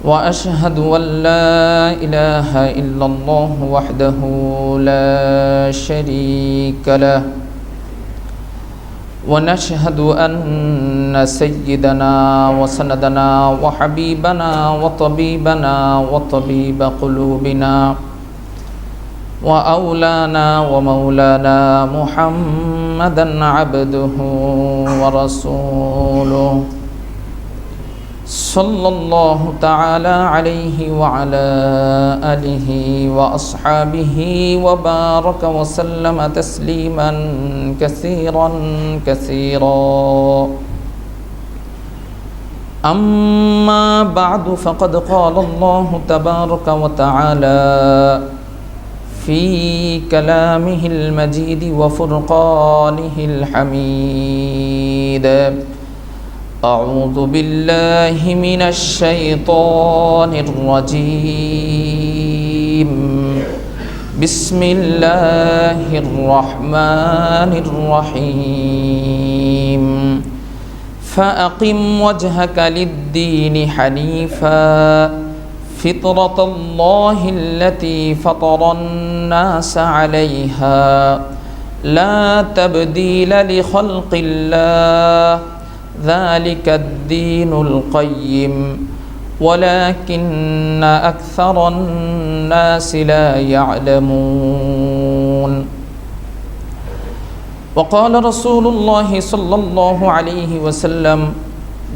وأشهد أن لا إله إلا الله وحده لا شريك له ونشهد أن سيدنا وسندنا وحبيبنا وطبيبنا وطبيب قلوبنا وأولانا ومولانا محمدا عبده ورسوله. صلى الله تعالى عليه وعلى آله وأصحابه وبارك وسلم تسليما كثيرا كثيرا. أما بعد فقد قال الله تبارك وتعالى في كلامه المجيد وفرقانه الحميد. أعوذ بالله من الشيطان الرجيم. بسم الله الرحمن الرحيم. فأقم وجهك للدين حنيفا. فطرة الله التي فطر الناس عليها. لا تبديل لخلق الله. ذلك الدين القيم. ولكن أكثر الناس لا يعلمون. وقال رسول الله صلى الله عليه وسلم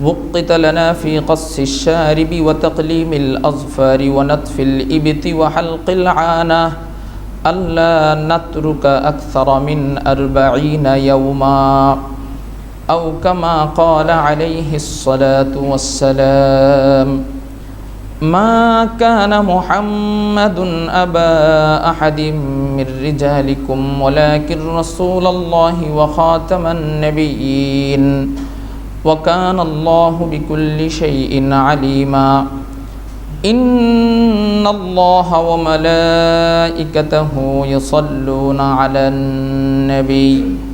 وقت لنا في قص الشارب وتقليم الأظفار ونتف الإبط وحلق العانة ألا نترك أكثر من أربعين يوماً. أو كما قال عليه الصلاة والسلام ما كان محمد أبا أحد من رجالكم ولكن رسول الله وخاتم النبيين وكان الله بكل شيء عليما. إن الله وملائكته يصلون على النبي.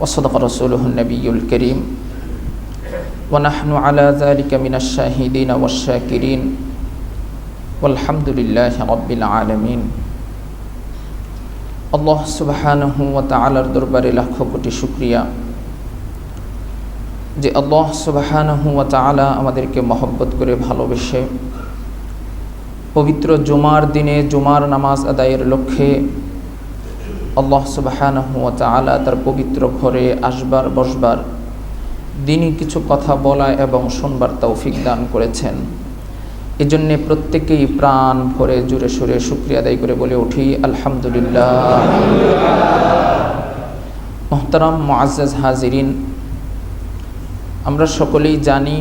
وصدق رسوله النبي الكريم ونحن على ذلك من الشاهدين والشاكرين والحمد لله رب العالمين আল্লাহ সুবাহানহু ওয়া তাআলার দরবারে লাখ কোটি শুক্রিয়া যে আল্লাহ সুবাহানহু ওয়া তাআলা আমাদেরকে মহব্বত করে ভালোবেসে পবিত্র জুমার দিনে জুমার নামাজ আদায়ের লক্ষ্যে আল্লাহ সুবাহানহু ওয়া তাআলা তার পবিত্র ঘরে আসবার, বসবার, দিনই কিছু কথা বলা এবং শুনবার তৌফিক দান করেছেন। এজন্যে প্রত্যেকেই প্রাণ ভরে জুড়ে সুরে শুক্রিয়া আদায় করে বলে উঠি, আলহামদুলিল্লাহ। মোহতারাম মোয়াজ্জাজ হাজিরিন, আমরা সকলেই জানি,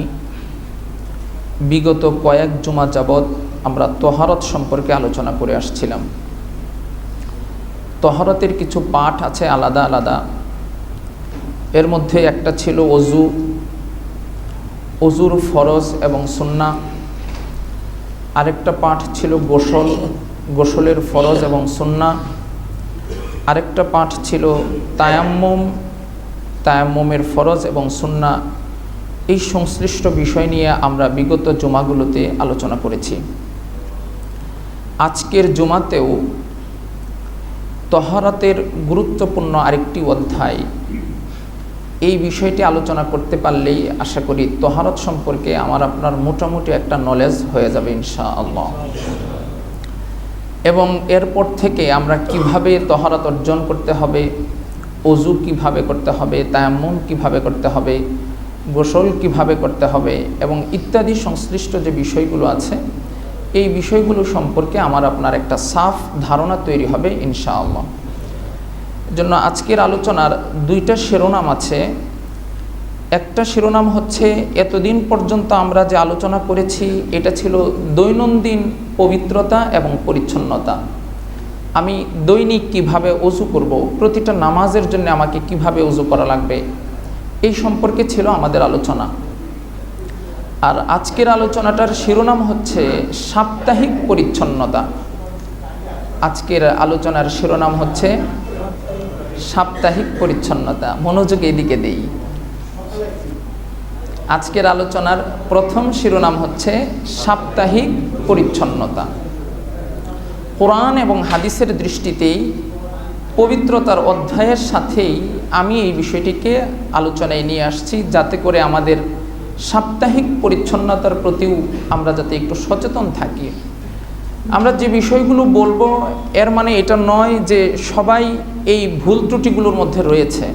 বিগত কয়েক জমা যাবৎ আমরা তহারত সম্পর্কে আলোচনা করে আসছিলাম। তহরতের কিছু পাঠ আছে আলাদা আলাদা। এর মধ্যে একটা ছিল অজু অজুর ফরজ এবং সুন্না। আরেকটা পাঠ ছিল গোসল, গোসলের ফরজ এবং সুন্না। আরেকটা পাঠ ছিল তায়াম্মম, তায়াম্মমের ফরজ এবং সুন্না। এই সংশ্লিষ্ট বিষয় নিয়ে আমরা বিগত জুমাগুলোতে আলোচনা করেছি। আজকের জুমাতেও তহারাতের গুরুত্বপূর্ণ আরেকটি অধ্যায়। এই বিষয়টি আলোচনা করতে পারলেই আশা করি তহারত সম্পর্কে আমার আপনার মোটামুটি একটা নলেজ হয়ে যাবে ইনশা আল্লাহ এবং এরপর থেকে আমরা কীভাবে তহারত অর্জন করতে হবে, অজু কীভাবে করতে হবে, তায়াম্মুম কীভাবে করতে হবে, গোসল কীভাবে করতে হবে এবং ইত্যাদি সংশ্লিষ্ট যে বিষয়গুলো আছে এই বিষয়গুলো সম্পর্কে আমার আপনার একটা সাফ ধারণা তৈরি হবে, ইনশাআল্লাহ। জন্য আজকের আলোচনার দুইটা শিরোনাম আছে। একটা শিরোনাম হচ্ছে, এতদিন পর্যন্ত আমরা যে আলোচনা করেছি, এটা ছিল দৈনন্দিন পবিত্রতা এবং পরিচ্ছন্নতা। আমি দৈনিক কীভাবে অজু করব, প্রতিটা নামাজের জন্য আমাকে কীভাবে অজু করা লাগবে, এই সম্পর্কে ছিল আমাদের আলোচনা। আর আজকের আলোচনাটার শিরোনাম হচ্ছে সাপ্তাহিক পরিচ্ছন্নতা। আজকের আলোচনার শিরোনাম হচ্ছে সাপ্তাহিক পরিচ্ছন্নতা। মনোযোগ এদিকে দেই। আজকের আলোচনার প্রথম শিরোনাম হচ্ছে সাপ্তাহিক পরিচ্ছন্নতা। কোরআন এবং হাদিসের দৃষ্টিতেই পবিত্রতার অধ্যায়ের সাথেই আমি এই বিষয়টিকে আলোচনায় নিয়ে আসছি, যাতে করে আমাদের সাপ্তাহিক পরিচ্ছন্নতার প্রতিও আমরা যাতে একটু সচেতন থাকি। আমরা যে বিষয়গুলো বলব, এর মানে এটা নয় যে সবাই এই ভুল ত্রুটিগুলোর মধ্যে রয়েছে।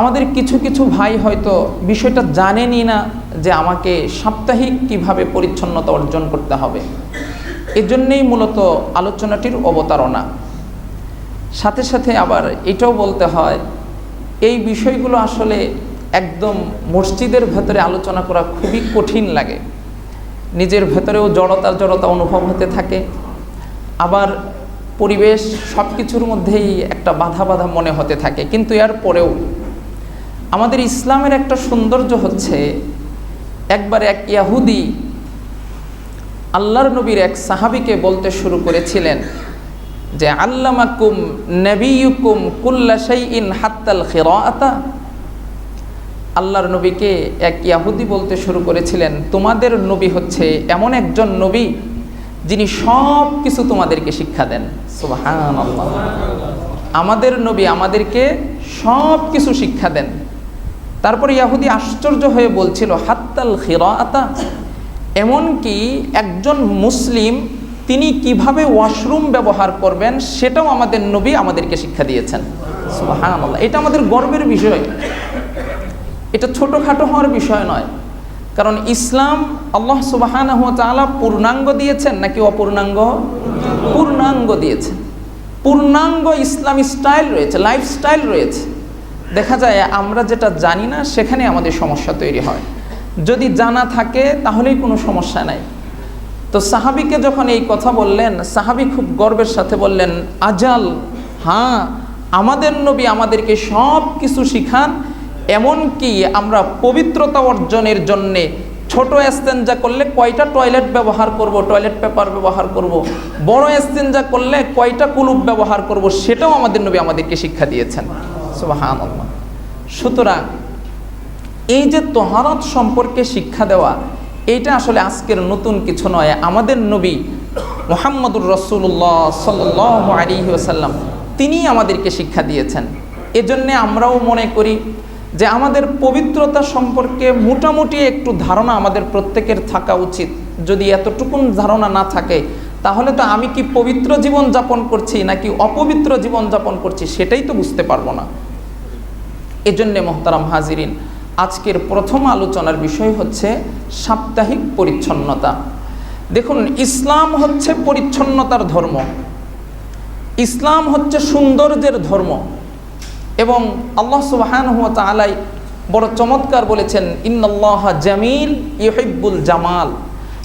আমাদের কিছু কিছু ভাই হয়তো বিষয়টা জানেনই না যে আমাকে সাপ্তাহিক কীভাবে পরিচ্ছন্নতা অর্জন করতে হবে। এজন্যেই মূলত আলোচনাটির অবতারণা। সাথে সাথে আবার এটাও বলতে হয়, এই বিষয়গুলো আসলে একদম মসজিদের ভেতরে আলোচনা করা খুবই কঠিন লাগে। নিজের ভেতরেও জড়তা জড়তা অনুভব হতে থাকে। আবার পরিবেশ সব কিছুর মধ্যেই একটা বাধা বাধা মনে হতে থাকে, কিন্তু এর পরেও। আমাদের ইসলামের একটা সৌন্দর্য হচ্ছে, একবার এক ইয়াহুদি আল্লাহর নবীর এক সাহাবিকে বলতে শুরু করেছিলেন যে, আল্লামাকুম নবীকুম কুল্লা ইন হাত্তাল খিরাআতা। আল্লাহর নবীকে এক ইয়াহুদি বলতে শুরু করেছিলেন, তোমাদের নবী হচ্ছে এমন একজন নবী যিনি সব কিছু তোমাদেরকে শিক্ষা দেন। সুবহান আমাদের নবী আমাদেরকে সব কিছু শিক্ষা দেন। তারপরে ইয়াহুদি আশ্চর্য হয়ে বলছিল, হাত্তাল খিরাআতা? এমনকি একজন মুসলিম তিনি কীভাবে ওয়াশরুম ব্যবহার করবেন সেটাও আমাদের নবী আমাদেরকে শিক্ষা দিয়েছেন। সুবাহান এটা আমাদের গর্বের বিষয়। এটা ছোটোখাটো হওয়ার বিষয় নয়। কারণ ইসলাম আল্লাহ সুবাহান তালা পূর্ণাঙ্গ দিয়েছেন নাকি অপূর্ণাঙ্গ? পূর্ণাঙ্গ দিয়েছেন। পূর্ণাঙ্গ ইসলাম স্টাইল রয়েছে, লাইফস্টাইল রয়েছে। দেখা যায় আমরা যেটা জানি না, সেখানে আমাদের সমস্যা তৈরি হয়। যদি জানা থাকে, তাহলেই কোনো সমস্যা নাই। তো সাহাবিকে যখন এই কথা বললেন, সাহাবি খুব গর্বের সাথে বললেন, আজাল হ্যাঁ আমাদের নবী আমাদেরকে সব কিছু শিখান এমনকি আমরা পবিত্রতা অর্জনের জন্যে ছোট এস্তেঞ্জা করলে কয়টা টয়লেট ব্যবহার করব, টয়লেট পেপার ব্যবহার করব। বড় এস্তেঞ্জা করলে কয়টা কুলুপ ব্যবহার করব, সেটাও আমাদের নবী আমাদেরকে শিক্ষা দিয়েছেন। সুতরাং এই যে তহারত সম্পর্কে শিক্ষা দেওয়া, এইটা আসলে আজকের নতুন কিছু নয়। আমাদের নবী মোহাম্মদুর রসুল্লাহ সাল্ল আলী ওসাল্লাম তিনি আমাদেরকে শিক্ষা দিয়েছেন। এজন্যে আমরাও মনে করি যে আমাদের পবিত্রতা সম্পর্কে মোটামুটি একটু ধারণা আমাদের প্রত্যেকের থাকা উচিত। যদি এতটুকুন ধারণা না থাকে, তাহলে তো আমি কি পবিত্র জীবন যাপন করছি নাকি অপবিত্র জীবন যাপন করছি সেটাই তো বুঝতে পারব না। এজন্যে মোহতারাম হাজিরিন, আজকের প্রথম আলোচনার বিষয় হচ্ছে সাপ্তাহিক পরিচ্ছন্নতা। দেখুন, ইসলাম হচ্ছে পরিচ্ছন্নতার ধর্ম। ইসলাম হচ্ছে সৌন্দর্যের ধর্ম। এবং আল্লাহ সুবাহান আলাই বড় চমৎকার বলেছেন ইন্নআল্লাহ জামিল ইহিবুল জামাল।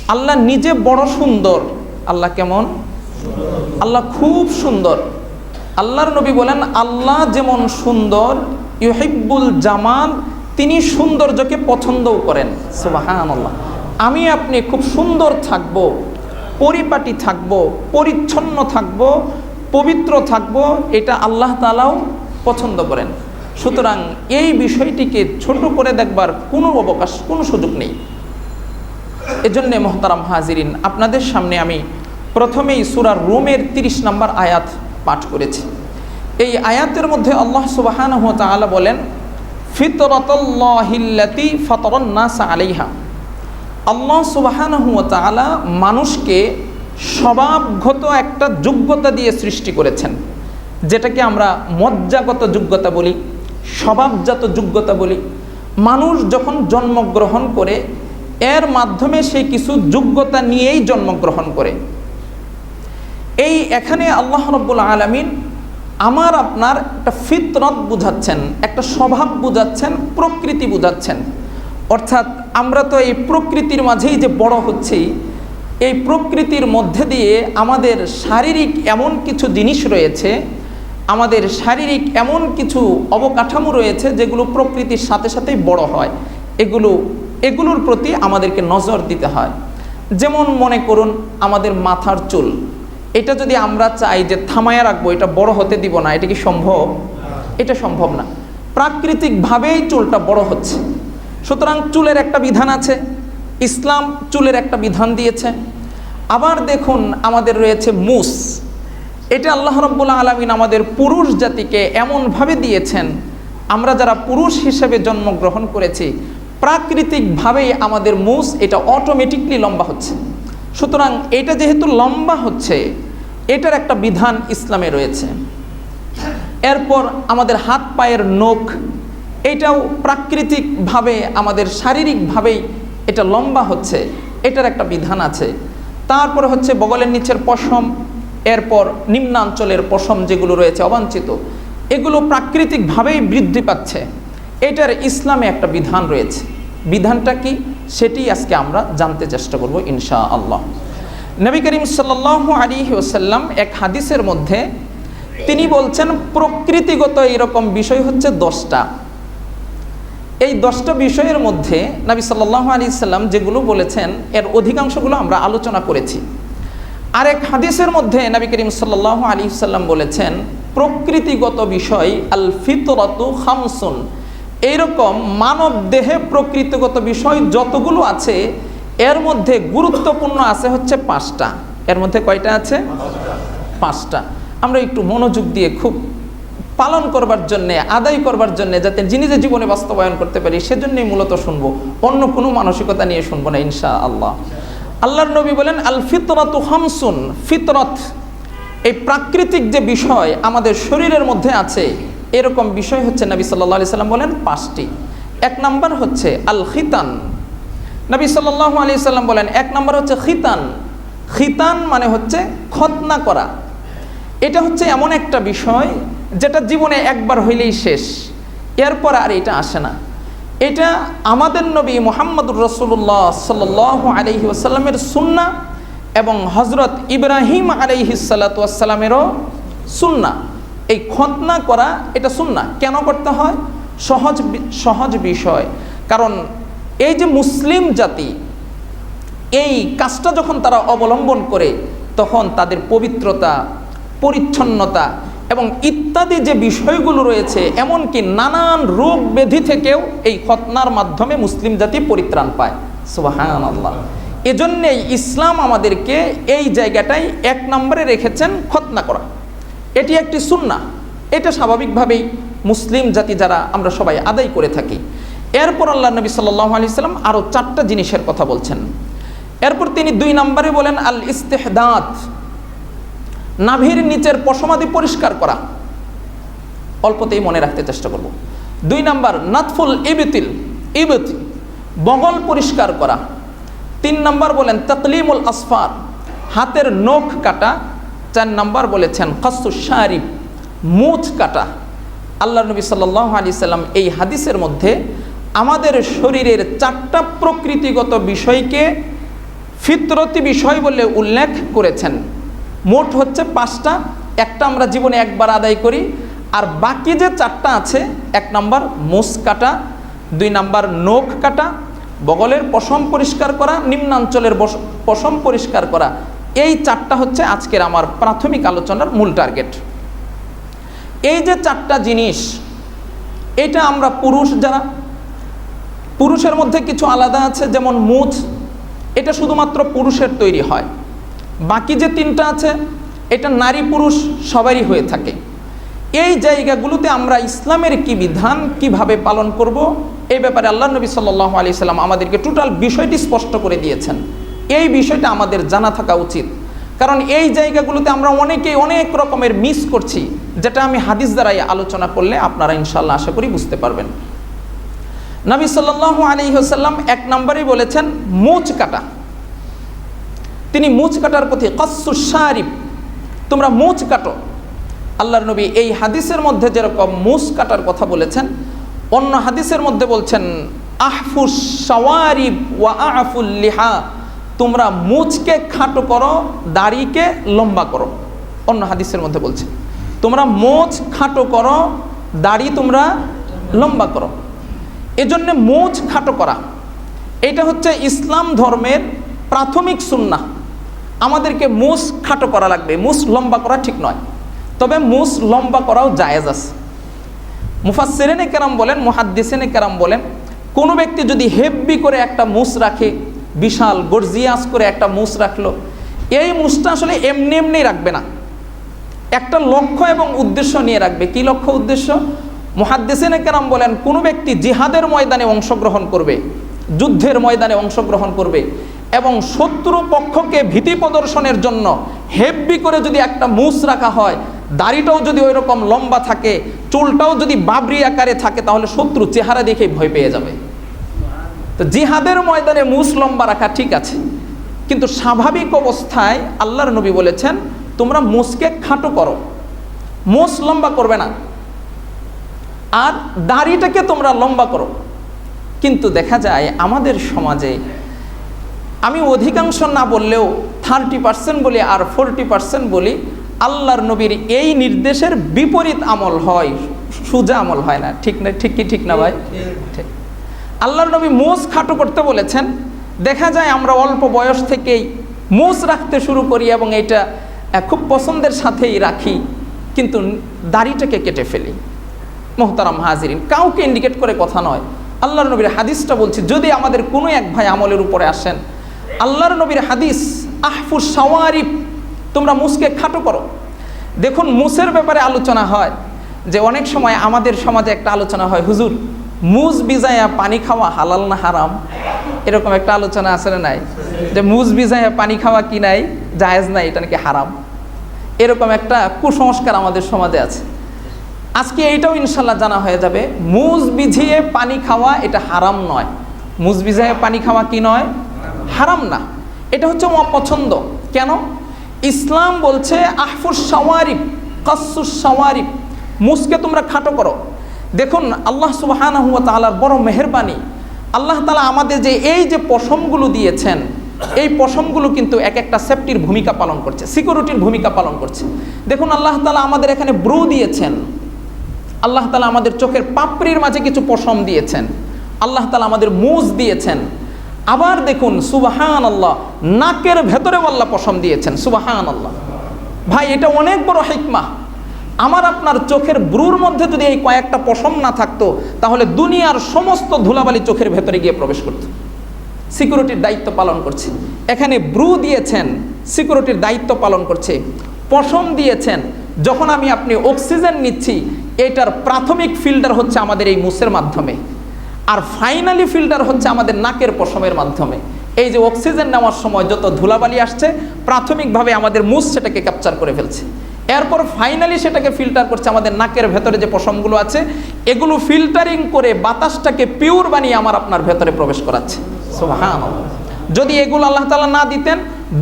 আল্লাহ নিজে বড় সুন্দর। আল্লাহ কেমন? আল্লাহ খুব সুন্দর। আল্লাহর নবী বলেন, আল্লাহ যেমন সুন্দর ইহিবুল জামাল, তিনি সৌন্দর্যকে পছন্দও করেন। সুবাহান আল্লাহ আমি আপনি খুব সুন্দর থাকব, পরিপাটি থাকব, পরিচ্ছন্ন থাকব, পবিত্র থাকব, এটা আল্লাহ তালাও পছন্দ করেন। সুতরাং এই বিষয়টিকে ছোট করে দেখবার কোনো অবকাশ, কোনো সুযোগ নেই। এজন্যে মোহতারাম হাজিরিন, আপনাদের সামনে আমি প্রথমেই সুরার রোমের ৩০ নম্বর আয়াত পাঠ করেছি। এই আয়াতের মধ্যে আল্লাহ সুবাহান তাআলা বলেন, ফিতরতল্লাহিল্লাতি ফতরন্নাস আলাইহা। আল্লাহ সুবাহান তাআলা মানুষকে স্বভাবগত একটা যোগ্যতা দিয়ে সৃষ্টি করেছেন। যেটাকে আমরা মজ্জাগত যোগ্যতা বলি, স্বভাবজাত যোগ্যতা বলি। মানুষ যখন জন্মগ্রহণ করে, এর মাধ্যমে সে কিছু যোগ্যতা নিয়েই জন্মগ্রহণ করে। এই এখানে আল্লাহ রব্বুল আলমিন আমার আপনার একটা ফিতরত বুঝাচ্ছেন, একটা স্বভাব বুঝাচ্ছেন, প্রকৃতি বুঝাচ্ছেন। অর্থাৎ আমরা তো এই প্রকৃতির মাঝেই যে বড় হচ্ছি, এই প্রকৃতির মধ্যে দিয়ে আমাদের শারীরিক এমন কিছু জিনিস রয়েছে আমাদের শারীরিক এমন কিছু অবকাঠামো রয়েছে যেগুলো প্রকৃতির সাথে সাথেই বড় হয়। এগুলো, এগুলোর প্রতি আমাদেরকে নজর দিতে হয়। যেমন মনে করুন আমাদের মাথার চুল। এটা যদি আমরা চাই যে থামায়া রাখব, এটা বড় হতে দিব না, এটা কি সম্ভব? এটা সম্ভব না। প্রাকৃতিকভাবেই চুলটা বড় হচ্ছে। সুতরাং চুলের একটা বিধান আছে, ইসলাম চুলের একটা বিধান দিয়েছে। আবার দেখুন আমাদের রয়েছে মুস। এটা আল্লাহ রব্বুল আলমিন আমাদের পুরুষ জাতিকে এমনভাবে দিয়েছেন, আমরা যারা পুরুষ হিসেবে জন্মগ্রহণ করেছি, প্রাকৃতিকভাবেই আমাদের মুস এটা অটোমেটিকলি লম্বা হচ্ছে। সুতরাং এটা যেহেতু লম্বা হচ্ছে, এটার একটা বিধান ইসলামে রয়েছে। এরপর আমাদের হাত পায়ের নখ, এটাও প্রাকৃতিকভাবে, আমাদের শারীরিকভাবেই এটা লম্বা হচ্ছে, এটার একটা বিধান আছে। তারপরে হচ্ছে বগলের নিচের পশম এরপর নিম্নাঞ্চলের পশম যেগুলো রয়েছে অবাঞ্ছিত, এগুলো প্রাকৃতিকভাবেই বৃদ্ধি পাচ্ছে। এটার ইসলামে একটা বিধান রয়েছে। বিধানটা কি? সেটি আজকে আমরা জানতে চেষ্টা করব ইনশা আল্লাহ নবী করিম সাল্লাহ আলী ওসাল্লাম এক হাদিসের মধ্যে তিনি বলছেন, প্রকৃতিগত এরকম বিষয় হচ্ছে দশটা। এই দশটা বিষয়ের মধ্যে নবী সাল্লাহ আলী সাল্লাম যেগুলো বলেছেন, এর অধিকাংশগুলো আমরা আলোচনা করেছি। আরেক হাদিসের মধ্যে নবী করিম সাল্লাহ আলী সাল্লাম বলেছেন, প্রকৃতিগত বিষয় আল ফিতরতু খামসুন। এইরকম মানব দেহে প্রকৃতিগত বিষয় যতগুলো আছে, এর মধ্যে গুরুত্বপূর্ণ আছে হচ্ছে পাঁচটা। এর মধ্যে কয়টা আছে? পাঁচটা। আমরা একটু মনোযোগ দিয়ে খুব পালন করবার জন্যে, আদায় করবার জন্যে, যাতে যে জীবনে বাস্তবায়ন করতে পারি, সেজন্যই মূলত শুনব। অন্য কোনো মানসিকতা নিয়ে শুনব না ইনশা আল্লাহ আল্লাহর নবী বলেন আল ফিতরত হামসুন ফিতরত। এই প্রাকৃতিক যে বিষয় আমাদের শরীরের মধ্যে আছে, এরকম বিষয় হচ্ছে নবী সাল্লাহ সাল্লাম বলেন পাঁচটি। এক নম্বর হচ্ছে আল খিতান নবী সাল্লাহ আলি সাল্লাম বলেন, এক নম্বর হচ্ছে খিতান। খিতান মানে হচ্ছে খতনা করা। এটা হচ্ছে এমন একটা বিষয় যেটা জীবনে একবার হইলেই শেষ। এরপর আর এটা আসে না। এটা আমাদের নবী মোহাম্মদুর রসুল্লাহ সাল আলহি আসাল্লামের সুন্না এবং হজরত ইব্রাহিম আলহি সাল্লাতামেরও সুন্না। এই খতনা করা এটা সুন্না। কেন করতে হয়? সহজ সহজ বিষয়। কারণ এই যে মুসলিম জাতি, এই কাজটা যখন তারা অবলম্বন করে, তখন তাদের পবিত্রতা, পরিচ্ছন্নতা এবং ইত্যাদি যে বিষয়গুলো রয়েছে, এমনকি নানান রোগ ব্যাধি থেকেও এই খতনার মাধ্যমে মুসলিম জাতি পরিত্রাণ পায়। সুবাহান আল্লাহ এজন্যেই ইসলাম আমাদেরকে এই জায়গাটাই এক নম্বরে রেখেছেন খতনা করা। এটি একটি সুন্না। এটা স্বাভাবিকভাবেই মুসলিম জাতি যারা, আমরা সবাই আদায় করে থাকি। এরপর আল্লাহ নবী সাল্লাহ আলি সাল্লাম আরও চারটা জিনিসের কথা বলছেন। এরপর তিনি দুই নম্বরে বলেন আল ইস্তেহদাত নাভির নিচের পশমাদি পরিষ্কার করা। অল্পতেই মনে রাখতে চেষ্টা করব। দুই নাম্বার, নাতফুল ইবিতিল, ইবতি, বগল পরিষ্কার করা। তিন নাম্বার বলেন, তকলিমুল আসফার, হাতের নখ কাটা। চার নাম্বার বলেছেন খসু শারিফ মুছ কাটা। আল্লাহ নবী সাল্লাহ আলি সাল্লাম এই হাদিসের মধ্যে আমাদের শরীরের চারটা প্রকৃতিগত বিষয়কে ফিতরতি বিষয় বলে উল্লেখ করেছেন। মোট হচ্ছে পাঁচটা, একটা আমরা জীবনে একবার আদায় করি, আর বাকি যে চারটা আছে, এক নম্বর মোস কাটা, দুই নাম্বার নখ কাটা, বগলের পশম পরিষ্কার করা, নিম্নাঞ্চলের পশম পরিষ্কার করা, এই চারটা হচ্ছে আজকের আমার প্রাথমিক আলোচনার মূল টার্গেট। এই যে চারটা জিনিস, এটা আমরা পুরুষ যারা, পুরুষের মধ্যে কিছু আলাদা আছে, যেমন মুছ, এটা শুধুমাত্র পুরুষের তৈরি হয়। বাকি যে তিনটা আছে, এটা নারী পুরুষ সবারই হয়ে থাকে। এই জায়গাগুলোতে আমরা ইসলামের কি বিধান, কীভাবে পালন করব এই ব্যাপারে আল্লাহ নবী সাল্লাহ আলি সাল্লাম আমাদেরকে টোটাল বিষয়টি স্পষ্ট করে দিয়েছেন। এই বিষয়টা আমাদের জানা থাকা উচিত। কারণ এই জায়গাগুলোতে আমরা অনেকেই অনেক রকমের মিস করছি, যেটা আমি হাদিস দ্বারাই আলোচনা করলে আপনারা ইনশাল্লাহ আশা করি বুঝতে পারবেন। নবী সাল্লাহ আলী হাসাল্লাম এক নম্বরেই বলেছেন, মুচ কাটা। তিনি মুচ কাটার প্রতি কসু শারিফ তোমরা মুচ কাটো। আল্লাহর নবী এই হাদিসের মধ্যে যেরকম মুস কাটার কথা বলেছেন, অন্য হাদিসের মধ্যে বলছেন আহফুস সওয়ারিব ওয়া আহফুল লিহা। তোমরা মুচকে খাটো করো, দাড়িকে লম্বা করো। অন্য হাদিসের মধ্যে বলছে। তোমরা মোচ খাটো করো, দাড়ি তোমরা লম্বা করো। এজন্য মোচ খাটো করা। এটা হচ্ছে ইসলাম ধর্মের প্রাথমিক সুন্না আমাদেরকে মুস খাটো করা লাগবে মুস লম্বা করা ঠিক নয়। তবে মুস লম্বা করাও জায়েজ আছে। মুফাসেরেনে কেরাম বলেন, মুহাদ্দিসেনে কেরাম বলেন, কোনো ব্যক্তি যদি হেব্বি করে একটা মুস রাখে, বিশাল গর্জিয়াস করে একটা মুস রাখল, এই মুসটা আসলে এমনি এমনি রাখবে না। একটা লক্ষ্য এবং উদ্দেশ্য নিয়ে রাখবে। কি লক্ষ্য, উদ্দেশ্য? মুহাদ্দিসেনে কেরাম বলেন, কোনো ব্যক্তি জিহাদের ময়দানে অংশগ্রহণ করবে, যুদ্ধের ময়দানে অংশগ্রহণ করবে এবং শত্রু পক্ষকে ভীতি প্রদর্শনের জন্য হেব্বি করে যদি একটা মুস রাখা হয়, দাড়িটাও যদি ওই রকম লম্বা থাকে, চুলটাও যদি বাবরি আকারে থাকে, তাহলে শত্রু চেহারা দেখে ভয় পেয়ে যাবে। তো জিহাদের ময়দানে মুস লম্বা রাখা ঠিক আছে, কিন্তু স্বাভাবিক অবস্থায় আল্লাহর নবী বলেছেন, তোমরা মুসকে খাটো করো, মুস লম্বা করবে না। আর দাড়িটাকে তোমরা লম্বা করো। কিন্তু দেখা যায় আমাদের সমাজে আমি অধিকাংশ না বললেও থার্টি পার্সেন্ট বলি আর ফোরটি পার্সেন্ট বলি, আল্লাহর নবীর এই নির্দেশের বিপরীত আমল হয়, সুজা আমল হয় না। ঠিক না ঠিক কি ঠিক না ভাই? ঠিক। আল্লাহর নবী মোজ খাটো করতে বলেছেন, দেখা যায় আমরা অল্প বয়স থেকেই মোজ রাখতে শুরু করি এবং এটা খুব পছন্দের সাথেই রাখি, কিন্তু দাড়িটাকে কেটে ফেলি। মোহতারাম হাজিরিন, কাউকে ইন্ডিকেট করে কথা নয়। আল্লাহর নবীর হাদিসটা বলছি, যদি আমাদের কোনো এক ভাই আমলের উপরে আসেন আল্লাহর নবীর হাদিস আহফুর সাওয়ারিফ তোমরা মুসকে খাটো করো। দেখুন, মুসের ব্যাপারে আলোচনা হয় যে অনেক সময় আমাদের সমাজে একটা আলোচনা হয়, হুজুর মুজ বিজায়া পানি খাওয়া হালাল না হারাম? এরকম একটা আলোচনা না নাই? যে মুজ বিজায়া পানি খাওয়া কি নাই? জায়েজ নাই, এটা নাকি হারাম? এরকম একটা কুসংস্কার আমাদের সমাজে আছে। আজকে এইটাও ইনশাল্লাহ জানা হয়ে যাবে মুজ বিঝিয়ে পানি খাওয়া এটা হারাম নয়। মুজ বিঝিয়ে পানি খাওয়া কি নয়? হারাম না। এটা হচ্ছে অপছন্দ কেন? ইসলাম বলছে আহফুর সাওয়ারিফ কাসুর সাওয়ারিফ মুসকে তোমরা খাটো করো। দেখুন, আল্লাহ সুবাহান হুয়া তালার বড় মেহরবানি। আল্লাহ তালা আমাদের যে, এই যে পশমগুলো দিয়েছেন, এই পশমগুলো কিন্তু এক একটা সেফটির ভূমিকা পালন করছে, সিকিউরিটির ভূমিকা পালন করছে। দেখুন, আল্লাহ তালা আমাদের এখানে ব্রু দিয়েছেন। আল্লাহ তালা আমাদের চোখের পাপড়ির মাঝে কিছু পশম দিয়েছেন। আল্লাহ তালা আমাদের মুজ দিয়েছেন। আবার দেখুন সুবাহান আল্লাহ নাকের ভেতরেও আল্লাহ পশম দিয়েছেন সুবাহান আল্লাহ ভাই, এটা অনেক বড় হিকমা। আমার আপনার চোখের ব্রুর মধ্যে যদি এই কয়েকটা পশম না থাকতো, তাহলে দুনিয়ার সমস্ত ধুলাবালি চোখের ভেতরে গিয়ে প্রবেশ করত। সিকিউরিটির দায়িত্ব পালন করছে। এখানে ব্রু দিয়েছেন, সিকিউরিটির দায়িত্ব পালন করছে। পশম দিয়েছেন, যখন আমি আপনি অক্সিজেন নিচ্ছি, এটার প্রাথমিক ফিল্টার হচ্ছে আমাদের এই মুসের মাধ্যমে। আর ফাইনালি ফিল্টার হচ্ছে আমাদের নাকের পশমের মাধ্যমে। এই যে অক্সিজেন নেওয়ার সময় যত ধুলাবালি আসছে, প্রাথমিকভাবে আমাদের মুস সেটাকে ক্যাপচার করে ফেলছে। এরপর ফাইনালি সেটাকে ফিল্টার করছে আমাদের নাকের ভেতরে যে পশমগুলো আছে, এগুলো ফিল্টারিং করে বাতাসটাকে পিওর বানিয়ে আমার আপনার ভেতরে প্রবেশ করাচ্ছে। হ্যাঁ যদি এগুলো আল্লাহ তালা না দিতেন,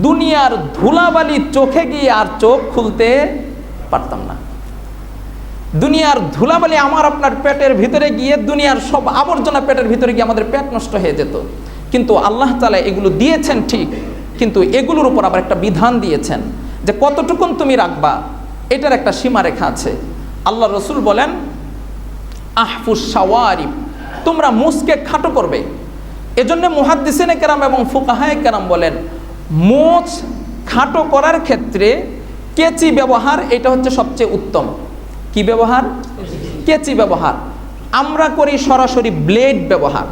দুনিয়ার ধুলাবালি চোখে গিয়ে আর চোখ খুলতে পারতাম না। দুনিয়ার ধুলাবালি আমার আপনার পেটের ভিতরে গিয়ে দুনিয়ার সব আবর্জনা পেটের ভিতরে গিয়ে আমাদের পেট নষ্ট হয়ে যেত। কিন্তু আল্লাহ তালা এগুলো দিয়েছেন ঠিক, কিন্তু এগুলোর উপর আবার একটা বিধান দিয়েছেন যে কতটুকুন তুমি রাখবা, এটার একটা সীমারেখা আছে। আল্লাহ রসুল বলেন আহফুস সাওয়ারিফ তোমরা মুসকে খাটো করবে। এজন্য মুহাদ্দিসিনে কেরাম এবং ফুকাহায় কেরাম বলেন, মোচ খাটো করার ক্ষেত্রে কেচি ব্যবহার, এটা হচ্ছে সবচেয়ে উত্তম। কি ব্যবহার? কেচি ব্যবহার। আমরা করি সরাসরি ব্লেড ব্যবহার।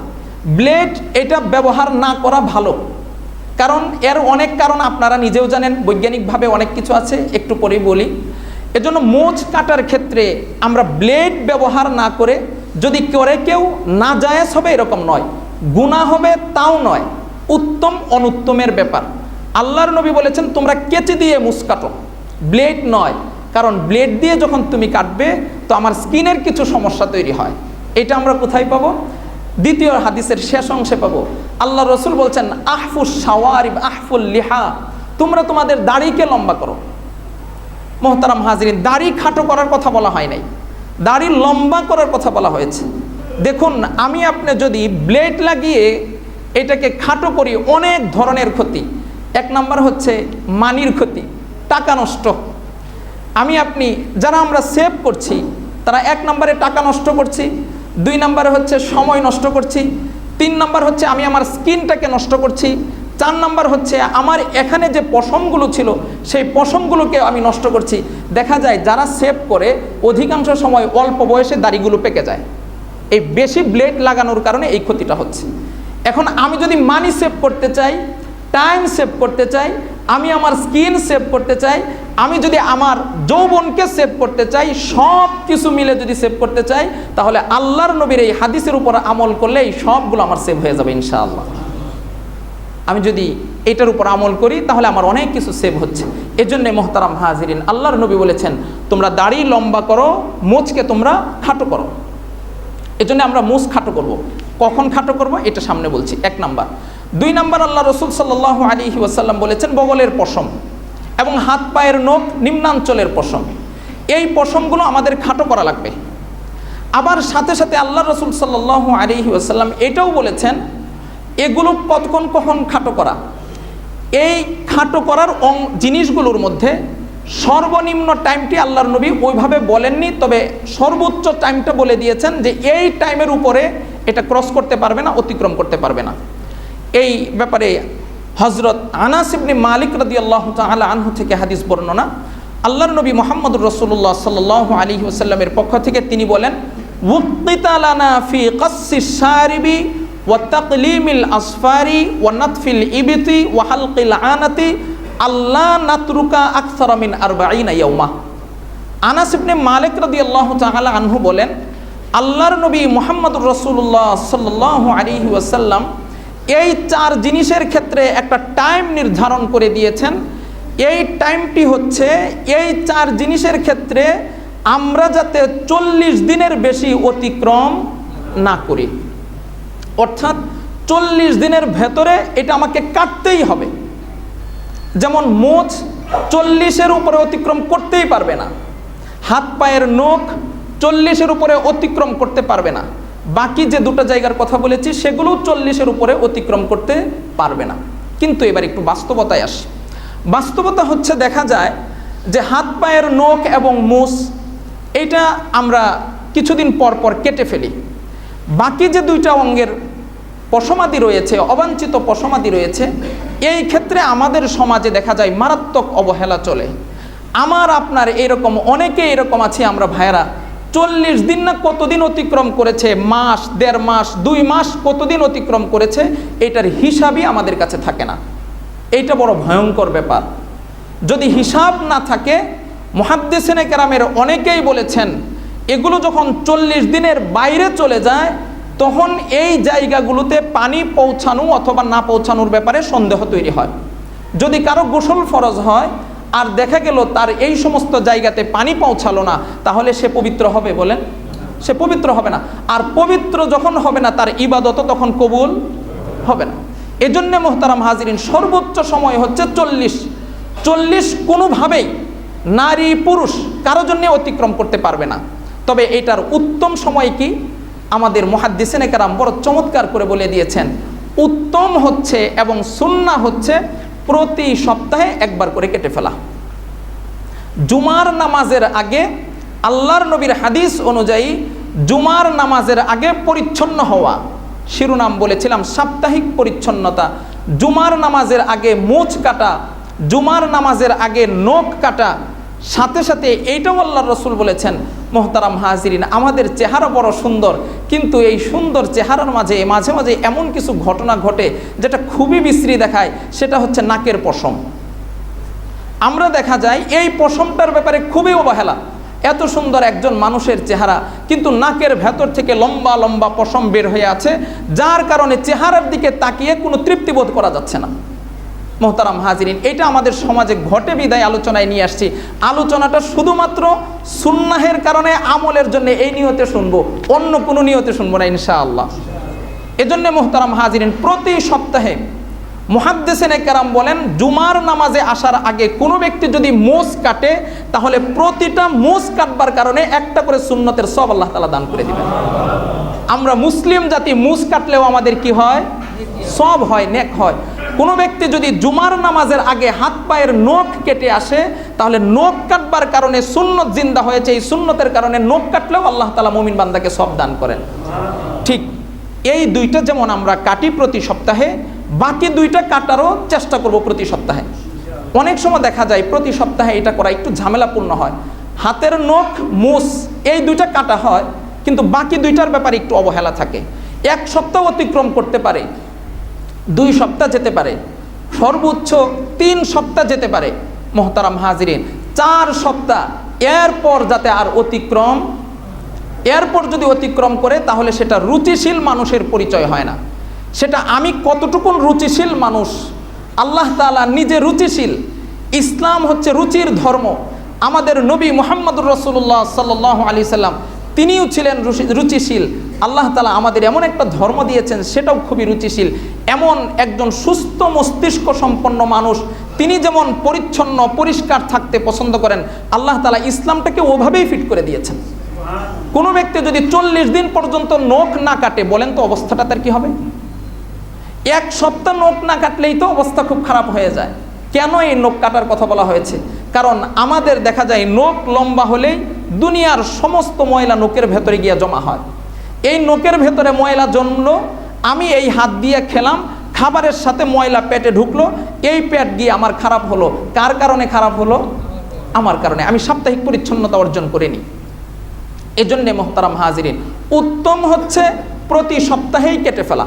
ব্লেড এটা ব্যবহার না করা ভালো। কারণ এর অনেক কারণ আপনারা নিজেও জানেন, বৈজ্ঞানিকভাবে অনেক কিছু আছে, একটু পরেই বলি। এজন্য মোচ কাটার ক্ষেত্রে আমরা ব্লেড ব্যবহার না করে যদি করে কেউ, না জায়েজ হবে এরকম নয়। গুণা হবে তাও নয়। উত্তম অনুত্তমের ব্যাপার। আল্লাহর নবী বলেছেন, তোমরা কেচে দিয়ে মুস কাটো। ব্লেড নয়। কারণ ব্লেড দিয়ে যখন তুমি কাটবে, তো আমার স্কিনের কিছু সমস্যা তৈরি হয়। এটা আমরা কোথায় পাবো? দ্বিতীয় হাদিসের শেষ অংশে পাবো। আল্লাহ রসুল বলছেন আহফুস সাওয়ারিব আহফুল লিহা। তোমরা তোমাদের দাড়িকে লম্বা করো। মোহতারাম হাজরিন, দাড়ি খাটো করার কথা বলা হয় নাই। দাড়ি লম্বা করার কথা বলা হয়েছে। দেখুন, আমি আপনি যদি ব্লেড লাগিয়ে এটাকে খাটো করি, অনেক ধরনের ক্ষতি। এক নাম্বার হচ্ছে মানির ক্ষতি, টাকা নষ্ট। আমি আপনি, যারা আমরা সেভ করছি, তারা এক নম্বরে টাকা নষ্ট করছি, দুই নম্বরে হচ্ছে সময় নষ্ট করছি, তিন নম্বর হচ্ছে আমি আমার স্কিনটাকে নষ্ট করছি, চার নম্বর হচ্ছে আমার এখানে যে পশমগুলো ছিল, সেই পশমগুলোকে আমি নষ্ট করছি। দেখা যায় যারা সেভ করে, অধিকাংশ সময় অল্প বয়সে দাড়িগুলো পেকে যায়। এই বেশি ব্লেড লাগানোর কারণে এই ক্ষতিটা হচ্ছে। এখন আমি যদি মানি সেভ করতে চাই টাইম সেভ করতে চাই আমি আমার স্কিন সেভ করতে চাই, আমি যদি আমার যৌবনকে সেভ করতে চাই, সব কিছু মিলে যদি সেভ করতে চাই, তাহলে আল্লাহর নবীর এই হাদিসের উপর আমল করলে এই সবগুলো আমার সেভ হয়ে যাবে ইনশাআল্লাহ। আমি যদি এটার উপর আমল করি, তাহলে আমার অনেক কিছু সেভ হচ্ছে। এজন্যে মোহতারাম হাজিরিন, আল্লাহর নবী বলেছেন, তোমরা দাড়ি লম্বা করো, মোচকে তোমরা খাটো করো। এজন্য আমরা মুস খাটো করব। কখন খাটো করব? এটা সামনে বলছি। এক নাম্বার দুই নম্বর আল্লাহ রসুল সাল্লাহ আলী ওয়াসাল্লাম বলেছেন, বগলের পশম এবং হাত পায়ের নখ নিম্নাঞ্চলের পশম। এই পশমগুলো আমাদের খাটো করা লাগবে। আবার সাথে সাথে আল্লাহ রসুল সাল্লাহ আলী ওয়াসাল্লাম এটাও বলেছেন, এগুলো কতক্ষণ কখন খাটো করা? এই খাটো করার অং, জিনিসগুলোর মধ্যে সর্বনিম্ন টাইমটি আল্লাহর নবী ওইভাবে বলেননি, তবে সর্বোচ্চ টাইমটা বলে দিয়েছেন যে এই টাইমের উপরে এটা ক্রস করতে পারবে না, অতিক্রম করতে পারবে না। এই ব্যাপারে হজরত আনাস ইবনি মালিক রদি আল্লাহ তালা আনহু থেকে হাদিস বর্ণনা। আল্লাহর নবী মোহাম্মদ রসুল্লাহ সাল আলী ওসাল্লামের পক্ষ থেকে তিনি বলেন আসফারি ওয়ানাতফিল ইবিতি ওয়াহালকিল আনাতি আল্লাহ নাতরুকা আকসারামিন আরবাইনা ইয়াউমা। আনাস ইবনে মালিক রাদিয়াল্লাহু তাআলা আনহু বলেন, আল্লাহর নবী মুহাম্মদুর রাসূলুল্লাহ সাল্লাল্লাহু আলাইহি ওয়াসাল্লাম এই চার জিনিসের ক্ষেত্রে একটা টাইম নির্ধারণ করে দিয়েছেন। এই টাইমটি হচ্ছে, এই চার জিনিসের ক্ষেত্রে আমরা যাতে চল্লিশ দিনের বেশি অতিক্রম না করি। অর্থাৎ চল্লিশ দিনের ভেতরে এটা আমাকে কাটতেই হবে। যেমন মোচ চল্লিশের উপরে অতিক্রম করতেই পারবে না। হাত পায়ের নখ চল্লিশের উপরে অতিক্রম করতে পারবে না। বাকি যে দুটো জায়গার কথা বলেছি, সেগুলো চল্লিশের উপরে অতিক্রম করতে পারবে না। কিন্তু এবার একটু বাস্তবতায় আসি। বাস্তবতা হচ্ছে, দেখা যায় যে হাত পায়ের নখ এবং মুস, এটা আমরা কিছুদিন পর পর কেটে ফেলি। বাকি যে দুইটা অঙ্গের পশমাদি রয়েছে, অবাঞ্ছিত পশমাদি রয়েছে, এই ক্ষেত্রে আমাদের সমাজে দেখা যায় মারাত্মক অবহেলা চলে। আমার, আপনার এরকম, অনেকে এরকম আছে, আমরা ভাইয়েরা চল্লিশ দিন না কতদিন অতিক্রম করেছে? মাস, দেড় মাস, দুই মাস কতদিন অতিক্রম করেছে? এটার হিসাবই আমাদের কাছে থাকে না। এইটা বড় ভয়ঙ্কর ব্যাপার। যদি হিসাব না থাকে, মহাদ্দেসেনে কেরামের অনেকেই বলেছেন, এগুলো যখন চল্লিশ দিনের বাইরে চলে যায়, তখন এই জায়গাগুলোতে পানি পৌঁছানো অথবা না পৌঁছানোর ব্যাপারে সন্দেহ তৈরি হয়। যদি কারও গোসল ফরজ হয় আর দেখা গেল তার এই সমস্ত জায়গাতে পানি পৌঁছালো না, তাহলে সে পবিত্র হবে বলেন। সে পবিত্র হবে না। আর পবিত্র যখন হবে না, তার ইবাদত তখন কবুল হবে না। এজন্যে মোহতারাম হাজিরিন, সর্বোচ্চ সময় হচ্ছে চল্লিশ। চল্লিশ কোনোভাবেই নারী পুরুষ কারও জন্যে অতিক্রম করতে পারবে না। তবে এটার উত্তম সময় কি? আমাদের মহাদ্দিসেনে কারাম বড় চমৎকার করে বলে দিয়েছেন, উত্তম হচ্ছে এবং সুন্না হচ্ছে প্রতি সপ্তাহে একবার করে কেটে ফেলা। জুমার নামাজের আগে আল্লাহর নবীর হাদিস অনুযায়ী জুমার নামাজের আগে পরিচ্ছন্ন হওয়া। শিরোনাম বলেছিলাম, সাপ্তাহিক পরিচ্ছন্নতা। জুমার নামাজের আগে মোচ কাটা, জুমার নামাজের আগে নখ কাটা সাথে সাথে এইটাও আল্লাহ রসুল বলেছেন, মোহতারাম হাজিরিন, আমাদের চেহারা বড় সুন্দর। কিন্তু এই সুন্দর চেহারার মাঝে মাঝে মাঝে এমন কিছু ঘটনা ঘটে যেটা খুবই বিশ্রী দেখায়, সেটা হচ্ছে নাকের পশম। আমরা দেখা যায় এই পশমটার ব্যাপারে খুবই অবহেলা। এত সুন্দর একজন মানুষের চেহারা, কিন্তু নাকের ভেতর থেকে লম্বা লম্বা পশম বের হয়ে আছে, যার কারণে চেহারার দিকে তাকিয়ে কোনো তৃপ্তিবোধ করা যাচ্ছে না। মোহতারাম হাজিরিন, এটা আমাদের সমাজে ঘটে বিদায় আলোচনায় নিয়ে আসছি। আলোচনাটা শুধুমাত্র সুন্নাহের কারণে আমলের জন্য এই নিয়তে শুনব, অন্য কোনো নিয়তে শুনব না ইনশাআল্লাহ। এজন্য মোহতারাম হাজিরিন, প্রতি সপ্তাহে মুহাদ্দেসেন একরাম বলেন, জুমার নামাজে আসার আগে কোনো ব্যক্তি যদি মোষ কাটে, তাহলে প্রতিটা মোষ কাটবার কারণে একটা করে সুন্নতের সব আল্লাহ তালা দান করে দিবেন। আমরা মুসলিম জাতি মুস কাটলেও আমাদের কি হয়? সব হয়, নেক হয়। কোনো ব্যক্তি যদি জুমার নামাজের আগে হাত পায়ের নখ কেটে আসে, তাহলে নখ কাটবার কারণে সুন্নত জিন্দা হয়েছে। এই সুন্নতের কারণে নখ কাটলেও আল্লাহ তালা মুমিন বান্দাকে সব দান করেন। ঠিক এই দুইটা যেমন আমরা কাটি প্রতি সপ্তাহে, বাকি দুইটা কাটারও চেষ্টা করব প্রতি সপ্তাহে। অনেক সময় দেখা যায় প্রতি সপ্তাহে এটা করা একটু ঝামেলাপূর্ণ হয়। হাতের নখ, মুস, এই দুইটা কাটা হয়, কিন্তু বাকি দুইটার ব্যাপারে একটু অবহেলা থাকে। এক সপ্তাহ অতিক্রম করতে পারে। দুই সপ্তাহ যেতে পারে। সর্বোচ্চ তিন সপ্তাহ যেতে পারে মোহতারাম হাজিরিন। চার সপ্তাহ। এরপর যাতে আর অতিক্রম, এরপর যদি অতিক্রম করে, তাহলে সেটা রুচিশীল মানুষের পরিচয় হয় না। সেটা আমি কতটুকুন রুচিশীল মানুষ? আল্লাহ তালা নিজে রুচিশীল। ইসলাম হচ্ছে রুচির ধর্ম। আমাদের নবী মোহাম্মদুর রসুল্লাহ সাল্লাহ আলি সাল্লাম তিনিও ছিলেন রুচিশীল। আল্লাহ তালা আমাদের এমন একটা ধর্ম দিয়েছেন, সেটাও খুবই রুচিশীল। এমন একজন সুস্থ মস্তিষ্ক সম্পন্ন মানুষ, তিনি যেমন পরিচ্ছন্ন, পরিষ্কার থাকতে পছন্দ করেন, আল্লাহ তালা ইসলামটাকে ওভাবেই ফিট করে দিয়েছেন। কোনো ব্যক্তি যদি চল্লিশ দিন পর্যন্ত নখ না কাটে, বলেন তো অবস্থাটা তার কি হবে? এক সপ্তাহ নখ না কাটলেই তো অবস্থা খুব খারাপ হয়ে যায়। কেন এই নখ কাটার কথা বলা হয়েছে? কারণ আমাদের দেখা যায় নখ লম্বা হলেই দুনিয়ার সমস্ত ময়লা নোকের ভেতরে গিয়ে জমা হয়। এই নখের ভেতরে ময়লা জমলো, আমি এই হাত দিয়ে খেলাম, খাবারের সাথে ময়লা পেটে ঢুকলো, এই পেট গিয়ে আমার খারাপ হলো। কার কারণে খারাপ হলো? আমার কারণে। আমি সাপ্তাহিক পরিচ্ছন্নতা অর্জন করিনি। এজন্যে মোহতারাম হাজিরিন, উত্তম হচ্ছে প্রতি সপ্তাহেই কেটে ফেলা।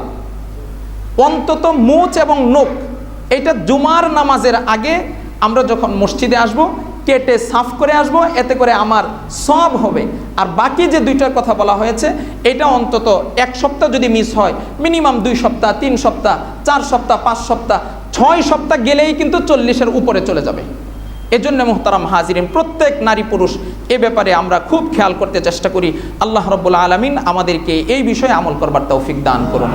অন্তত মুচ এবং নোক এটা জুমার নামাজের আগে আমরা যখন মসজিদে আসব কেটে সাফ করে আসব, এতে করে আমার সব হবে। আর বাকি যে দুইটার কথা বলা হয়েছে, এটা অন্তত এক সপ্তাহ যদি মিস হয় মিনিমাম দুই সপ্তাহ, তিন সপ্তাহ, চার সপ্তাহ, পাঁচ সপ্তাহ, ছয় সপ্তাহ গেলেই কিন্তু চল্লিশের উপরে চলে যাবে। এজন্য মোহতারাম হাজিরিন, প্রত্যেক নারী পুরুষ এ ব্যাপারে আমরা খুব খেয়াল করতে চেষ্টা করি। আল্লাহ রব্বুল আলমিন আমাদেরকে এই বিষয়ে আমল করবার তৌফিক দান করুন।